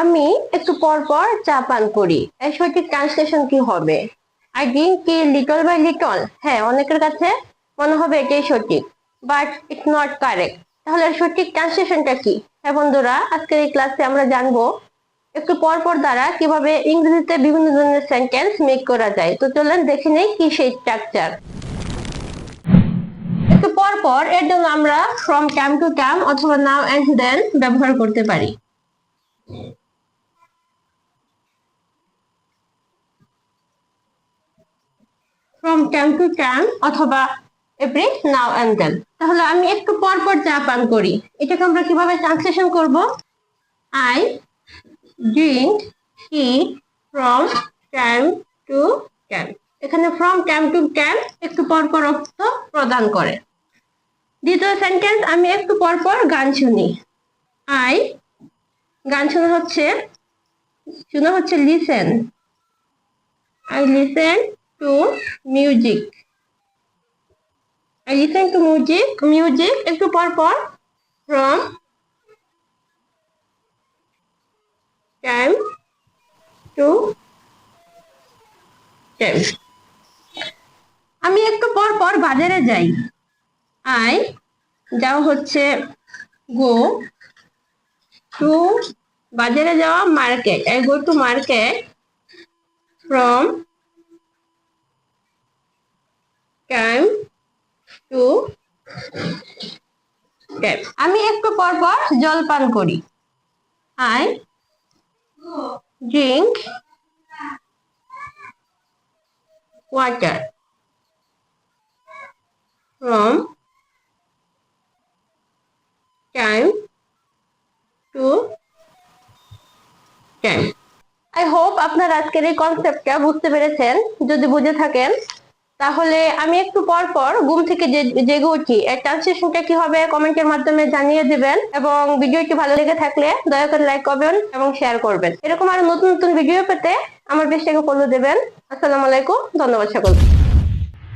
আমি একটু পর পর চা পান করি। এর সঠিক ট্রান্সলেশন কি হবে? I drink tea little by little হ্যাঁ অনেকের কাছে মনে হবে এটাই সঠিক বাট ইটস নট কারেক্ট তাহলে সঠিক ট্রান্সলেশনটা কি? হ্যাঁ বন্ধুরা, আজকের এই ক্লাসে আমরা জানব একটু পর পর দ্বারা কীভাবে ইংরেজিতে বিভিন্ন ধরনের সেন্টেন্স মেক করা যায়। তো চলেন দেখে নেই কি সেই স্ট্রাকচার একটু পর পর এর জন্য আমরা ফ্রম টাইম টু টাইম অথবা নাও অ্যান্ড দেন ব্যবহার করতে পারি। ফ্রম টাইম টু টাইম অথবা এভরি নাও অ্যান্ড দেন তাহলে আমি একটু পর পর চা পান করি, এটাকে আমরা কীভাবে ট্রান্সলেশন করব? I drink tea from time to time এখানে ফ্রম টাইম টু টাইম একটু পর পর অর্থ প্রদান করে। দ্বিতীয় সেন্টেন্স আমি একটু পর পর গান শুনি। আই গান শোনা হচ্ছে শোনা হচ্ছে listen I listen to music I listen to music music একটু পর পর ফ্রম টাইম টু টাইম আমি একটু পর পর বাজারে যাই। আই যাও হচ্ছে গো টু বাজারে যাওয়া market I go to market from time to time আমি একটু পর পর জল পান করি। I drink water from time to time I hope আপনারা আজকের এই কনসেপ্টটা বুঝতে পেরেছেন। যদি বুঝে থাকেন তাহলে আমি একটু পর পর ঘুম থেকে জেগে উঠি। এর ট্রান্সলেশনটা কি হবে কমেন্টের মাধ্যমে জানিয়ে দিবেন এবং ভিডিওটি ভালো লেগে থাকলে দয়া করে লাইক করবেন এবং শেয়ার করবেন। এরকম আরও নতুন নতুন ভিডিও পেতে আমার পেজটাকে ফলো দেবেন। আসসালামু আলাইকুম, ধন্যবাদ সকলকে।